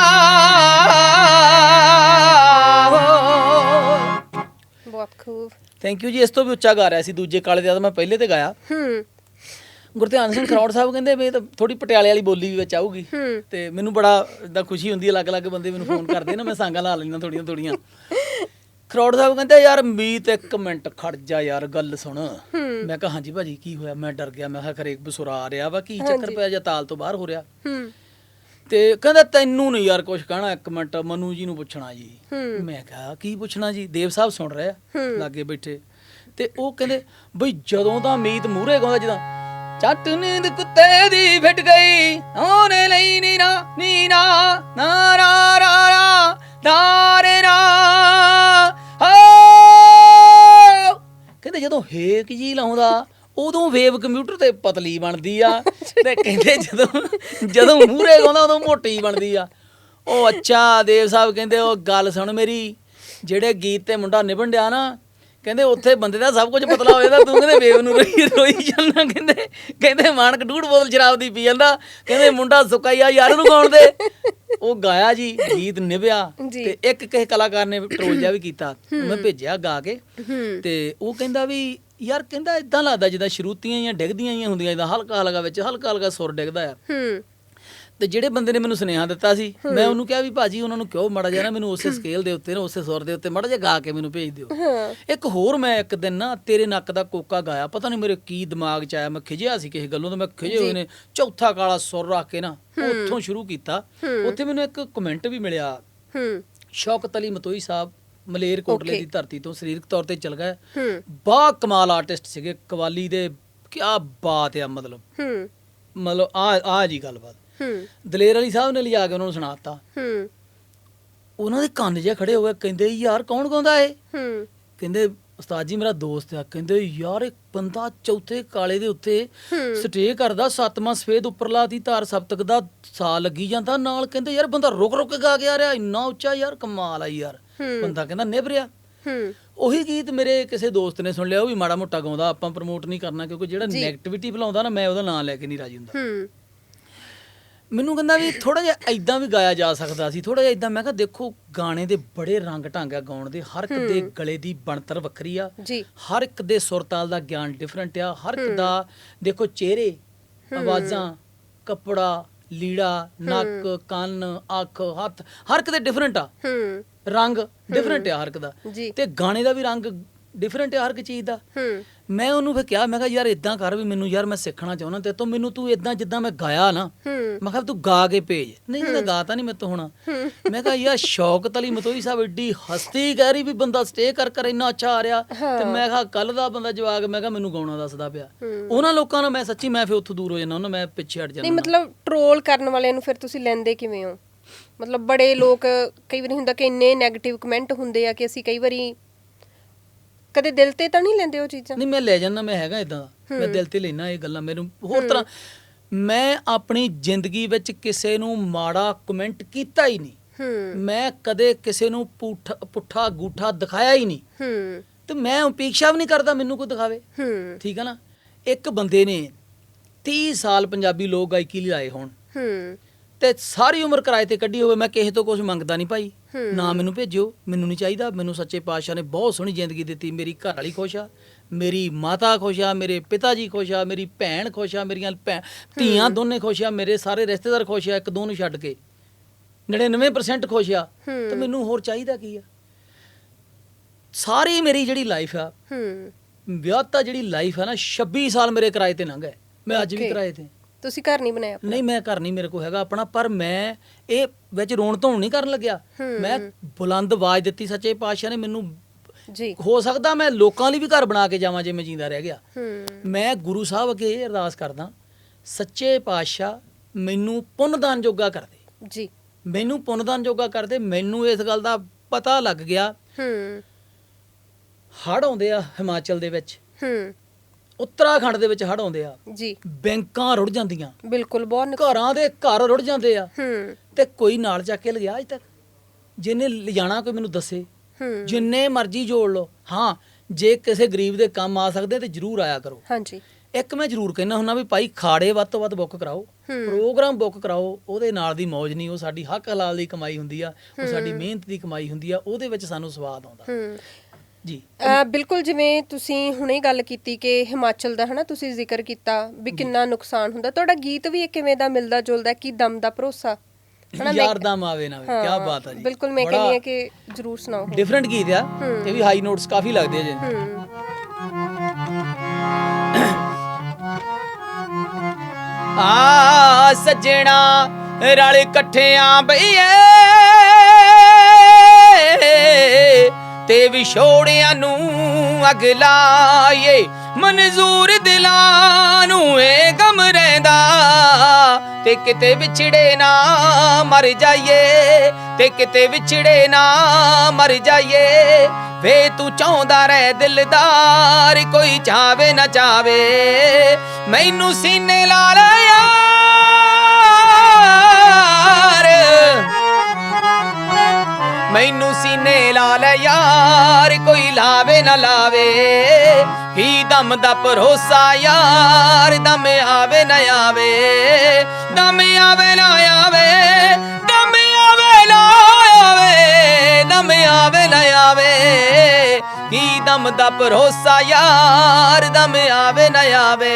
ਬਹੁਤ ਖੂਬ ਥੈਂਕ ਯੂ ਜੀ ਇਸ ਤੋਂ ਵੀ ਉੱਚਾ ਗਾ ਰਿਹਾ ਸੀ ਦੂਜੇ ਕਾਲੇ ਦਾ ਤਾਂ ਮੈਂ ਪਹਿਲੇ ਤੇ ਗਾਇਆ। ਹੂੰ। ਗੁਰਧਿਆਨ ਸਿੰਘ ਖਰੋੜ ਸਾਹਿਬ ਕਹਿੰਦੇ ਵੀ ਇਹ ਤਾਂ ਥੋੜੀ ਪਟਿਆਲੇ ਵਾਲੀ ਬੋਲੀ ਵੀ ਵਿੱਚ ਆਊਗੀ। ਹੂੰ। ਤੇ ਮੈਨੂੰ ਬੜਾ ਇਦਾਂ ਖੁਸ਼ੀ ਹੁੰਦੀ ਹੈ ਅਲੱਗ-ਅਲੱਗ ਬੰਦੇ ਮੈਨੂੰ ਫੋਨ ਕਰਦੇ ਨਾ ਮੈਂ ਸਾਂਗਾਂ ਲਾ ਲੈਂਦਾ ਥੋੜੀਆਂ ਥੋੜੀਆਂ ਖਰੋੜ ਸਾਹਿਬ ਕਹਿੰਦੇ ਯਾਰ ਮੀਤ ਇੱਕ ਮਿੰਟ ਖੜ ਜਾ ਯਾਰ ਗੱਲ ਸੁਣ। ਮੈਂ ਕਿਹਾ ਹਾਂਜੀ ਭਾਜੀ ਕੀ ਹੋਇਆ? ਮੈਂ ਡਰ ਗਿਆ ਮੈਂ ਕਿਹਾ ਖਰੇ ਬਸੁਰਾ ਆ ਰਿਹਾ ਵਾ ਕੀ ਚੱਕਰ ਹਾਂਜੀ। ਪਿਆ ਜਾਂ ਤਾਲ ਤੋਂ ਬਾਹਰ ਹੋ ਰਿਹਾ? ਹੂੰ। ਤੇ ਕਹਿੰਦਾ ਤੈਨੂੰ ਨਹੀਂ ਯਾਰ ਕੁਝ ਕਹਿਣਾ ਇੱਕ ਮਿੰਟ ਮਨੂ ਜੀ ਨੂੰ ਪੁੱਛਣਾ ਜੀ। ਹੂੰ। ਮੈਂ ਕਿਹਾ ਕੀ ਪੁੱਛਣਾ ਜੀ? ਦੇਵ ਸਾਹਿਬ ਸੁਣ ਰਹੇ ਆ ਹੂੰ। ਲਾਗੇ ਬੈਠੇ। ਤੇ ਉਹ ਕਹਿੰਦੇ ਬਈ ਜਦੋਂ ਦਾ ਮੀਤ ਮੂਹਰੇ ਗਾਉਂਦਾ ਜਦੋਂ ਚੱਟ ਨੀਂਦ ਕੁੱਤੇ ਦੀ ਫਿੱਟ ਗਈ ਉਹਨੇ ਲਈ ਨੀਨਾ ਨੀਨਾ ਨਾ ਰਾ ਰਾ ਰਾ ਦਾਰੇ ਨਾ ਹੋ! ਕਹਿੰਦੇ ਜਦੋਂ ਹੇਕ ਜੀ ਲਾਉਂਦਾ ਉਦੋਂ ਵੇਵ ਕੰਪਿਊਟਰ ਤੇ ਪਤਲੀ ਬਣਦੀ ਆ ਤੇ ਕਹਿੰਦੇ ਜਦੋਂ ਜਦੋਂ ਮੂਹਰੇ ਗਾਉਂਦਾ ਉਦੋਂ ਮੋਟੀ ਬਣਦੀ ਆ। ਉਹ ਅੱਛਾ ਦੇਵ ਸਾਹਿਬ ਕਹਿੰਦੇ ਉਹ ਗੱਲ ਸੁਣ ਮੇਰੀ ਜਿਹੜੇ ਗੀਤ ਤੇ ਮੁੰਡਾ ਨਿਭਣ ਡਿਆ ਨਾ ਕਹਿੰਦੇ ਉੱਥੇ ਬੰਦੇ ਦਾ ਸਭ ਕੁਝ ਪਤਲਾ ਹੋ ਜਾਂਦਾ ਤੂੰ ਕਹਿੰਦੇ ਵੇਵ ਨੂੰ ਰੋਈ ਰੋਈ ਜਾਂਦਾ ਕਹਿੰਦੇ ਕਹਿੰਦੇ ਮਾਨਕ ਡੂੜ ਬੋਤਲ ਸ਼ਰਾਬ ਦੀ ਪੀ ਜਾਂਦਾ ਕਹਿੰਦੇ ਮੁੰਡਾ ਸੁੱਕਾ ਹੀ ਆ ਯਾਰ ਉਹਨੂੰ ਗਾਉਣ ਦੇ। ਉਹ ਗਾਇਆ ਜੀ ਗੀਤ ਨਿਭਿਆ। ਤੇ ਇੱਕ ਕਿਸੇ ਕਲਾਕਾਰ ਨੇ ਟਰੋਲ ਜਿਹਾ ਵੀ ਕੀਤਾ ਮੈਂ ਭੇਜਿਆ ਗਾ ਕੇ ਤੇ ਉਹ ਕਹਿੰਦਾ ਵੀ ਯਾਰ ਕਹਿੰਦਾ ਇਦਾਂ ਲੱਗਦਾ ਜਿੱਦਾਂ ਸ਼ਰੂਤੀਆਂ ਜਾਂ ਡਿੱਗਦੀਆਂ ਹੀ ਹੁੰਦੀਆਂ ਜਿੱਦਾਂ ਹਲਕਾ ਹਲਕਾ ਵਿੱਚ ਹਲਕਾ ਹਲਕਾ ਸੁਰ ਡਿੱਗਦਾ ਆ। ਹੂੰ। ਤੇ ਜਿਹੜੇ ਬੰਦੇ ਨੇ ਮੈਨੂੰ ਸੁਨੇਹਾ ਦਿੱਤਾ ਸੀ ਮੈਂ ਉਹਨੂੰ ਕਿਹਾ ਵੀ ਭਾਜੀ ਉਹਨਾਂ ਨੂੰ ਕਿਉਂ ਮੜਾ ਨਾ ਮੈਨੂੰ ਉਸੇ ਸਕੇਲ ਦੇ ਉੱਤੇ ਨਾ ਉਸੇ ਸੁਰ ਦੇ ਉੱਤੇ ਮੜਾ ਜਿਹਾ ਗਾ ਕੇ ਮੈਨੂੰ ਭੇਜ ਦਿਓ। ਇੱਕ ਹੋਰ ਮੈਂ ਇੱਕ ਦਿਨ ਨਾ ਤੇਰੇ ਨੱਕ ਦਾ ਕੋਕਾ ਗਾਇਆ ਪਤਾ ਨਹੀਂ ਮੇਰੇ ਕੀ ਦਿਮਾਗ 'ਚ ਆਇਆ ਮੈਂ ਖਿਜਿਆ ਸੀ ਕਿਸੇ ਗੱਲੋਂ ਤੋਂ ਮੈਂ ਖਿਜੇ ਹੋਏ ਨੇ ਚੌਥਾ ਕਾਲਾ ਸੁਰ ਰੱਖ ਕੇ ਨਾ ਉੱਥੋਂ ਸ਼ੁਰੂ ਕੀਤਾ। ਉੱਥੇ ਮੈਨੂੰ ਇੱਕ ਕਮੈਂਟ ਵੀ ਮਿਲਿਆ। ਹੂੰ। ਸ਼ੌਕਤ ਅਲੀ ਮਤੋਈ ਸਾਹਿਬ ਮਲੇਰ ਕੋਟਲੇ Okay. ਦੀ ਧਰਤੀ ਤੋਂ ਸਰੀਰਕ ਤੌਰ ਤੇ ਚਲ ਗਏ ਹੂੰ। ਬਾ ਕਮਾਲ ਆਰਟਿਸਟ ਸੀਗੇ ਕਵਾਲੀ ਦੇ ਕੀ ਬਾਤ ਆ ਮਤਲਬ। ਹੂੰ। ਮਤਲਬ ਆ ਆ ਜੀ ਗੱਲਬਾਤ। ਹੂੰ। ਦਲੇਰ ਅਲੀ ਸਾਹਿਬ ਨੇ ਲਿਜਾ ਕੇ ਉਹਨਾਂ ਨੂੰ ਸੁਣਾਤਾ। ਹੂੰ। ਉਹਨਾਂ ਦੇ ਕੰਨ ਜਿਹਾ ਖੜੇ ਹੋਏ ਕਹਿੰਦੇ ਯਾਰ ਕੌਣ ਗਾਉਂਦਾ ਏ ਹੂੰ। ਕਹਿੰਦੇ ਉਸਤਾਦ ਜੀ ਮੇਰਾ ਦੋਸਤ ਆ। ਕਹਿੰਦੇ ਯਾਰ ਇੱਕ ਬੰਦਾ ਚੌਥੇ ਕਾਲੇ ਦੇ ਉੱਤੇ ਹੂੰ। ਸਟੇ ਕਰਦਾ ਸੱਤਵਾਂ ਸਫੇਦ ਉੱਪਰਲਾ ਦੀ ਧਾਰ ਸਪਤਕ ਦਾ ਸਾ ਲੱਗੀ ਜਾਂਦਾ ਨਾਲ। ਕਹਿੰਦੇ ਯਾਰ ਬੰਦਾ ਰੁਕ ਰੁਕ ਕੇ ਗਾ ਗਿਆ ਰਿਹਾ ਇੰਨਾ ਉੱਚਾ ਯਾਰ ਕਮਾਲ ਆ ਯਾਰ। ਹੂੰ। ਬੰਦਾ ਕਹਿੰਦਾ ਨਿਭ ਰਿਹਾ। ਹੂੰ। ਉਹੀ ਗੀਤ ਮੇਰੇ ਕਿਸੇ ਦੋਸਤ ਨੇ ਸੁਣ ਲਿਆ ਉਹ ਵੀ ਮਾੜਾ ਮੋਟਾ ਗਾਉਂਦਾ ਆਪਾਂ ਪ੍ਰਮੋਟ ਨਹੀਂ ਕਰਨਾ ਕਿਉਂਕਿ ਜਿਹੜਾ। 네ਗੇਟਿਵਿਟੀ ਫੈਲਾਉਂਦਾ ਨਾ ਮੈਂ ਉਹਦਾ ਨਾਂ ਲੈ ਕੇ ਨਹੀਂ ਰਾਜੀ ਹੁੰਦਾ। ਹੂੰ। ਮੈਨੂੰ ਕਹਿੰਦਾ ਵੀ ਥੋੜਾ ਜਿਹਾ ਐਦਾਂ ਵੀ ਗਾਇਆ ਜਾ ਸਕਦਾ ਸੀ ਥੋੜਾ ਜਿਹਾ ਐਦਾਂ ਮੈਂ ਕਿਹਾ ਦੇਖੋ ਗਾਣੇ ਦੇ ਬੜੇ ਰੰਗ ਢੰਗ ਆ ਗਾਉਣ ਦੇ ਹਰ ਇੱਕ ਦੇ ਗਲੇ ਦੀ ਬਣਤਰ ਵੱਖਰੀ ਆ ਜੀ। ਹਰ ਇੱਕ ਦੇ ਸੁਰ ਤਾਲ ਦਾ ਗਿਆਨ ਡਿਫਰੈਂਟ ਆ ਹਰ ਇੱਕ ਦਾ ਦੇਖੋ ਚਿਹਰੇ ਆਵਾਜ਼ਾਂ ਕੱਪੜਾ ਲੀੜਾ ਨੱਕ ਕੰਨ ਅੱਖ ਹੱਥ ਹਰ ਇੱਕ ਦੇ ਡਿਫਰੈਂਟ ਆ। ਹੂੰ। ਰੰਗ ਡਿਫਰੈਂਟ ਆ ਹਰ ਇੱਕ ਦਾ। ਜੀ। ਤੇ ਗਾਣੇ ਦਾ ਵੀ ਰੰਗ ਡਿਫਰੈਂਟ ਹੈ ਹਰ ਇੱਕ ਚੀਜ਼ ਦਾ। ਹੂੰ। ਮੈਂ ਉਹਨੂੰ ਫਿਰ ਕਿਹਾ ਮੈਂ ਕਿਹਾ ਯਾਰ ਇਦਾਂ ਕਰ ਵੀ ਮੈਨੂੰ ਯਾਰ ਮੈਂ ਸਿੱਖਣਾ ਚਾਹੁੰਦਾ ਤੇ ਤੂੰ ਮੈਨੂੰ ਤੂੰ ਇਦਾਂ ਜਿੱਦਾਂ ਮੈਂ ਗਾਇਆ ਨਾ ਹੂੰ। ਮੈਂ ਕਿਹਾ ਤੂੰ ਗਾ ਕੇ ਭੇਜ। ਨਹੀਂ ਮੈਂ ਗਾਤਾ ਨਹੀਂ ਮੈਂ ਤੋਂ ਹੁਣ। ਮੈਂ ਕਿਹਾ ਯਾਰ ਸ਼ੌਕਤ ਅਲੀ ਮਤੋਈ ਸਾਹਿਬ ਏਡੀ ਹਸਤੀ ਕਹਿ ਰਹੀ ਵੀ ਬੰਦਾ ਸਟੇ ਕਰ ਕਰ ਇੰਨਾ ਅੱਛਾ ਆ ਰਿਹਾ। ਤੇ ਮੈਂ ਕਿਹਾ ਕੱਲ ਦਾ ਬੰਦਾ ਜਵਾਗ ਮੈਂ ਕਿਹਾ ਮੈਨੂੰ ਗਾਉਣਾ ਦੱਸਦਾ ਪਿਆ। ਉਹਨਾਂ ਲੋਕਾਂ ਨੂੰ ਮੈਂ ਸੱਚੀ ਮੈਂ ਫਿਰ ਉੱਥੋਂ ਦੂਰ ਹੋ ਜਾਂਦਾ ਉਹਨਾਂ ਮੈਂ ਪਿੱਛੇ ਹਟ ਨਹੀਂ ਜਾਂਦਾ। ਮਤਲਬ ਟਰੋਲ ਕਰਨ ਵਾਲਿਆਂ ਨੂੰ ਫਿਰ ਤੁਸੀਂ ਲੈਂਦੇ ਕਿਵੇਂ ਹੋ? ਮਤਲਬ ਬੜੇ ਲੋਕ ਕਈ ਵਾਰੀ ਹੁੰਦਾ ਕਿ ਇੰਨੇ 네ਗੇਟਿਵ ਕਮੈਂਟ ਹੁੰਦੇ ਆ ਕਿ ਅਸੀਂ ਕਈ ਵਾਰੀ ਕਦੇ ਦਿਲ ਤੇ ਤਾਂ ਨਹੀਂ ਲੈਂਦੇ ਉਹ ਚੀਜ਼ਾਂ। ਨਹੀਂ ਮੈਂ ਲੈ ਜਾਂਦਾ ਮੈਂ ਹੈਗਾ ਇਦਾਂ ਦਾ। ਮੈਂ ਦਿਲ ਤੇ ਲੈਣਾ ਇਹ ਗੱਲਾਂ ਮੈਨੂੰ। ਹੋਰ ਤਰ੍ਹਾਂ ਮੈਂ ਆਪਣੀ ਜ਼ਿੰਦਗੀ ਵਿੱਚ ਕਿਸੇ ਨੂੰ ਮਾੜਾ ਕਮੈਂਟ ਕੀਤਾ ਹੀ ਨਹੀਂ। ਮੈਂ ਕਦੇ ਕਿਸੇ ਨੂੰ ਪੁੱਠਾ ਪੁੱਠਾ ਗੂਠਾ ਦਿਖਾਇਆ ਹੀ ਨਹੀਂ। ਤੇ ਮੈਂ ਉਪੇਖਿਆ ਵੀ ਨਹੀਂ ਕਰਦਾ ਮੈਨੂੰ ਕੋਈ ਦਿਖਾਵੇ। ਠੀਕ ਹੈ ਨਾ? ਇੱਕ ਬੰਦੇ ਨੇ 30 ਸਾਲ ਪੰਜਾਬੀ ਲੋਕ ਗਾਇਕੀ ਲਈ ਲਾਏ ਹੋਣ। ਤੇ ਸਾਰੀ ਉਮਰ ਕਿਰਾਏ ਤੇ ਕੱਢੀ ਹੋਵੇ ਮੈਂ ਕਿਸੇ ਤੋਂ ਕੁਝ ਮੰਗਦਾ ਨਹੀਂ ਭਾਈ। ਨਾ ਮੈਨੂੰ ਭੇਜਿਓ ਮੈਨੂੰ ਨਹੀਂ ਚਾਹੀਦਾ। ਮੈਨੂੰ ਸੱਚੇ ਪਾਤਸ਼ਾਹ ਨੇ ਬਹੁਤ ਸੋਹਣੀ ਜ਼ਿੰਦਗੀ ਦਿੱਤੀ। ਮੇਰੀ ਘਰ ਵਾਲੀ ਖੁਸ਼ ਆ ਮੇਰੀ ਮਾਤਾ ਖੁਸ਼ ਆ ਮੇਰੇ ਪਿਤਾ ਜੀ ਖੁਸ਼ ਆ ਮੇਰੀ ਭੈਣ ਖੁਸ਼ ਆ ਮੇਰੀਆਂ ਭੈਣ ਧੀਆਂ ਦੋਨੇ ਖੁਸ਼ ਆ ਮੇਰੇ ਸਾਰੇ ਰਿਸ਼ਤੇਦਾਰ ਖੁਸ਼ ਆ ਇੱਕ ਦੋ ਨੂੰ ਛੱਡ ਕੇ। 99% ਖੁਸ਼ ਆ। ਤੇ ਮੈਨੂੰ ਹੋਰ ਚਾਹੀਦਾ ਕੀ ਆ? ਸਾਰੀ ਮੇਰੀ ਜਿਹੜੀ ਲਾਈਫ ਆ ਹੂੰ। ਵਿਆਹ ਤਾਂ ਜਿਹੜੀ ਲਾਈਫ ਆ ਨਾ 26 ਸਾਲ ਮੇਰੇ ਕਿਰਾਏ ਤੇ ਲੰਘ ਗਏ। ਮੈਂ ਅੱਜ ਵੀ. ਕਿਰਾਏ ਤੇ। ਤੁਸੀਂ ਘਰ ਨਹੀਂ ਬਣਾਇਆ ਨਹੀਂ ਮੈਂ ਘਰ ਨਹੀਂ ਮੇਰੇ ਕੋਲ ਹੈਗਾ ਆਪਣਾ ਪਰ ਮੈਂ ਇਹ ਵਿੱਚ ਰੋਣ ਧੋਣ ਨਹੀਂ ਕਰਨ ਲੱਗਿਆ। ਮੈਂ ਬੁਲੰਦ ਆਵਾਜ਼ ਦਿੱਤੀ ਸੱਚੇ ਪਾਤਸ਼ਾਹ ਨੇ ਮੈਨੂੰ ਜੀ। ਹੋ ਸਕਦਾ ਮੈਂ ਲੋਕਾਂ ਲਈ ਵੀ ਘਰ ਬਣਾ ਕੇ ਜਾਵਾਂ ਜੇ ਮੈਂ ਜਿੰਦਾ ਰਹਿ ਗਿਆ। ਮੈਂ ਗੁਰੂ ਸਾਹਿਬ ਅੱਗੇ ਇਹ ਅਰਦਾਸ ਕਰਦਾ ਸੱਚੇ ਪਾਤਸ਼ਾਹ ਮੈਨੂੰ ਪੁੰਨਦਾਨ ਜੋਗਾ ਕਰ ਦੇ ਜੀ। ਮੈਨੂੰ ਪੁੰਨਦਾਨ ਜੋਗਾ ਕਰ ਦੇ ਮੈਨੂੰ ਇਸ ਗੱਲ ਦਾ ਪਤਾ ਲੱਗ ਗਿਆ। ਹੂੰ। ਹੜ ਆਉਂਦੇ ਆ ਹਿਮਾਚਲ ਦੇ ਵਿੱਚ। ਹੂੰ। ਉੱਤਰਾਖੰਡ ਦੇ ਵਿੱਚ ਹੜ ਆਉਂਦੇ ਆ। ਜੀ। ਬੈਂਕਾਂ ਰੁੜ ਜਾਂਦੀਆਂ। ਬਿਲਕੁਲ ਬਹੁਤ ਨੁਕ- ਘਰਾਂ ਦੇ ਘਰ ਰੁੜ ਜਾਂਦੇ ਆ। ਹੂੰ। ਤੇ ਕੋਈ ਨਾਲ ਚੱਕ ਕੇ ਲਗਿਆ ਅਜ ਤੱਕ। ਜਿਹਨੇ ਲਿਜਾਣਾ ਕੋਈ ਮੈਨੂੰ ਦੱਸੇ। ਹੂੰ। ਜਿੰਨੇ ਮਰਜ਼ੀ ਜੋੜ ਲਓ। ਹਾਂ ਜੇ ਕਿਸੇ ਗਰੀਬ ਦੇ ਕੰਮ ਆ ਸਕਦੇ ਤੇ ਜਰੂਰ ਆਇਆ ਕਰੋ। ਹਾਂਜੀ। ਇੱਕ ਮੈਂ ਜਰੂਰ ਕਹਿਣਾ ਹੁੰਨਾ ਵੀ ਭਾਈ ਖਾੜੇ ਵੱਧ ਤੋਂ ਵੱਧ ਬੁੱਕ ਕਰਾਓ। ਹੂੰ। ਪ੍ਰੋਗਰਾਮ ਬੁੱਕ ਕਰਾਓ। ਉਹਦੇ ਨਾਲ ਦੀ ਮौज ਨਹੀਂ। ਉਹ ਸਾਡੀ ਹੱਕ ਹਲਾਲ ਦੀ ਕਮਾਈ ਹੁੰਦੀ ਆ। ਉਹ ਸਾਡੀ ਮਿਹਨਤ ਦੀ ਕਮਾਈ ਹੁੰਦੀ ਆ। ਉਹਦੇ ਵਿੱਚ ਸਾਨੂੰ ਸਵਾਦ ਆਉਂਦਾ। ਹੂੰ। ਜੀ। ਬਿਲਕੁਲ ਜਿਵੇਂ ਤੁਸੀਂ ਹੁਣੇ ਗੱਲ ਕੀਤੀ ਕਿ ਹਿਮਾਚਲ ਦਾ ਹਨਾ ਤੁਸੀਂ ਜ਼ਿਕਰ ਕੀਤਾ ਵੀ ਕਿੰਨਾ ਨੁਕਸਾਨ ਹੁੰਦਾ। ਤੁਹਾਡਾ ਗੀਤ ਵੀ ਕਿਵੇਂ ਦਾ ਮਿਲਦਾ ਜੁਲਦਾ ਕੀ ਦਮ ਦਾ ਭਰੋਸਾ? ਹਨਾ ਮੈਂ- ਯਾਰ ਦਾ ਮਾਵੇ ਨਾ ਕੀ ਬਾਤ ਆ ਜੀ। ਬਿਲਕੁਲ ਮੈਂ ਕਹਿੰਦੀ ਹਾਂ ਕਿ ਜਰੂਰ ਸੁਣਾਓ। ਡਿਫਰੈਂਟ ਗੀਤ ਆ ਇਹ ਵੀ ਹਾਈ ਨੋਟਸ ਕਾਫੀ ਲੱਗਦੇ ਆ ਜੀ। ਹੂੰ। ਆ ਸੱਜਣਾ ਰਲ ਇਕੱਠਿਆਂ ਬਈਏ। ਤੇ ਵਿਛੋੜਿਆਂ ਨੂੰ ਅਗ ਲਾਏ ਮਨਜ਼ੂਰ ਦਿਲਾਂ ਨੂੰ ਏ ਗਮ ਰਹਿੰਦਾ। ਤੇ ਕਿਤੇ ਵਿਛੜੇ ਨਾ ਮਰ ਜਾਈਏ, ਤੇ ਕਿਤੇ ਵਿਛੜੇ ਨਾ ਮਰ ਜਾਈਏ। ਵੇ ਤੂੰ ਚਾਹੁੰਦਾ ਰਹਿ ਦਿਲਦਾਰ, ਕੋਈ ਚਾਵੇ ਨਾ ਚਾਵੇ। ਮੈਨੂੰ ਸੀਨੇ ਲਾ ਲੈ ਮੈਨੂੰ ਸੀਨੇ ਲਾ ਲੈ ਯਾਰ, ਕੋਈ ਲਾਵੇ ਨਾ ਲਾਵੇ। ਹੀ ਦਮ ਦਾ ਭਰੋਸਾ ਯਾਰ, ਦਮ ਆਵੇ ਨਾ ਆਵੇ। ਦਮ ਆਵੇ ਨਾ ਆਵੇ, ਦਮ ਆਵੇ ਨਾ ਆਵੇ, ਦਮ ਆਵੇ ਨਾ ਆਵੇ। ਕੀ ਦਮ ਦਾ ਭਰੋਸਾ ਯਾਰ, ਦਮ ਆਵੇ ਨਾ ਆਵੇ।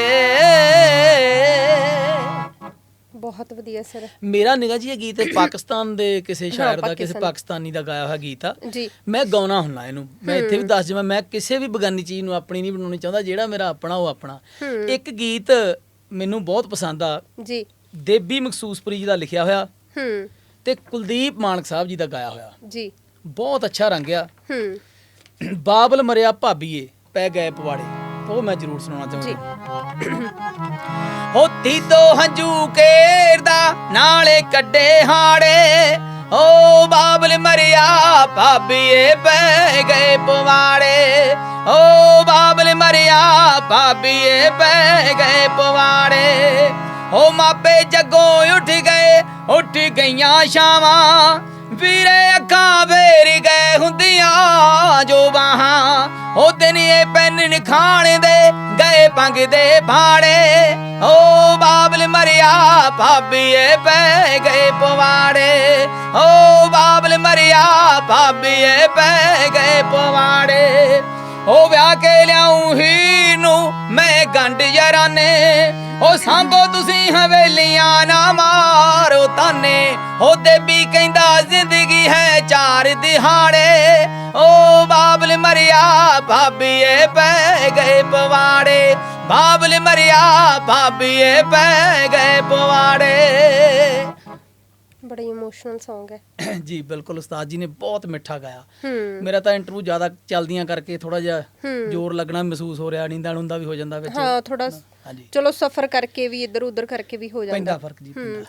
ਬਹੁਤ ਵਧੀਆ ਸਰ। ਮੇਰਾ ਨਿਗਾਹ ਜੀ ਇਹ ਗੀਤ ਪਾਕਿਸਤਾਨ ਦੇ ਕਿਸੇ ਸ਼ਾਇਰ ਦਾ ਕਿਸੇ ਪਾਕਿਸਤਾਨ। ਦਾ ਗਾਇਆ ਹੋਇਆ ਗੀਤ ਆ। ਮੈਂ ਗਾਉਣਾ ਹੁੰਨਾ ਇਹਨੂੰ। ਮੈਂ ਇੱਥੇ ਵੀ ਦੱਸ ਜਾਵਾਂ ਮੈਂ ਕਿਸੇ ਵੀ ਬਗਾਨੀ ਚੀਜ਼ ਨੂੰ ਆਪਣੀ ਨਹੀਂ ਬਣਾਉਣੀ ਚਾਹੁੰਦਾ ਜਿਹੜਾ ਮੇਰਾ ਆਪਣਾ ਉਹ ਆਪਣਾ। ਇੱਕ ਗੀਤ ਮੈਨੂੰ ਬਹੁਤ ਪਸੰਦ ਆ। ਜੀ। ਦੇਬੀ ਮਖਸੂਸਪੁਰੀ ਜੀ ਦਾ ਲਿਖਿਆ ਹੋਇਆ। ਹੂੰ। ਤੇ ਕੁਲਦੀਪ ਮਾਨਕ ਸਾਹਿਬ ਜੀ ਦਾ ਗਾਇਆ ਹੋਇਆ। ਜੀ। ਬਹੁਤ ਅੱਛਾ ਰੰਗ ਆ। ਹੂੰ। ਬਾਬਲ ਮਰਿਆ ਭਾਬੀਏ ਪੈ ਗਏ ਪਵਾੜੇ। ਉਹ ਮੈਂ ਜ਼ਰੂਰ ਸੁਣਾਉਣਾ ਚਾਹੁੰਦਾ ਹੋਤੀ ਤੋਂ ਹੰਝੂ ਕੇਰਦਾ ਨਾਲੇ ਕੱਢੇ ਹਾੜੇ। ਓ ਬਾਬਲ ਮਰਿਆ ਭਾਬੀਏ ਪੈ ਗਏ ਪਵਾੜੇ। ਓ ਬਾਬਲ ਮਰਿਆ ਭਾਬੀਏ ਪੈ ਗਏ ਪਵਾੜੇ। ਓ ਮਾਪੇ ਜੱਗੋਂ ਉੱਠ ਗਏ ਉੱਠ ਗਈਆਂ ਸ਼ਾਵਾਂ ਵੀਰੇ ਅੱਖਾਂ ਖਾਣ ਦੇ ਗਏ ਪੰਗ ਭਾੜੇ ਓ ਬਾਬਲ ਮਰਿਆ, ਭਾਬੀਏ ਪੈ ਗਏ ਪਵਾੜੇ ਓ ਬਾਬਲ ਮਰਿਆ, ਭਾਬੀਏ ਪੈ ਗਏ ਪਵਾੜੇ ਓ ਵਿਆਹ ਕੇ ਲਿਆਉਂ ਹੀ ਨੂੰ ਮੈਂ ਗੰਢ ਯਾਰਾਨੇ। ਓ ਸਾਂਭੋ ਤੁਸੀਂ ਹਵੇਲੀਆਂ ਨਾ ਮਾਰੋ ਤਾਨੇ ਓ ਦੇਬੀ ਕਹਿੰਦਾ ਜ਼ਿੰਦਗੀ ਹੈ ਚਾਰ ਦਿਹਾੜੇ। ਓ ਬਾਬਲ ਮਰਿਆ ਭਾਬੀਏ ਪੈ ਗਏ ਪਵਾੜੇ। ਬਾਬਲ ਮਰਿਆ ਭਾਬੀਏ ਪੈ ਗਏ ਪਵਾੜੇ। ਬੜਾ ਇਮੋਸ਼ਨਲ Song ਹੈ। ਜੀ ਬਿਲਕੁਲ ਉਸਤਾਦ ਜੀ ਨੇ ਬਹੁਤ ਮਿੱਠਾ ਗਾਇਆ। ਹੂੰ। ਮੇਰਾ ਤਾਂ ਇੰਟਰਵਿਊ ਜ਼ਿਆਦਾ ਚੱਲਦੀਆਂ ਕਰਕੇ ਥੋੜਾ ਜਿਹਾ ਹੂੰ। ਜ਼ੋਰ ਲੱਗਣਾ ਮਹਿਸੂਸ ਹੋ ਰਿਹਾ ਨੀਂਦਾਂ ਨੂੰਦਾ ਵੀ ਹੋ ਜਾਂਦਾ ਵਿੱਚ। ਹਾਂ ਥੋੜਾ ਚਲੋ ਸਫਰ ਕਰਕੇ ਵੀ ਇੱਧਰ ਉੱਧਰ ਕਰਕੇ ਵੀ ਹੋ ਜਾਂਦਾ। ਪੈਂਦਾ ਫ਼ਰਕ ਜੀ ਹੂੰ। ਪੈਂਦਾ।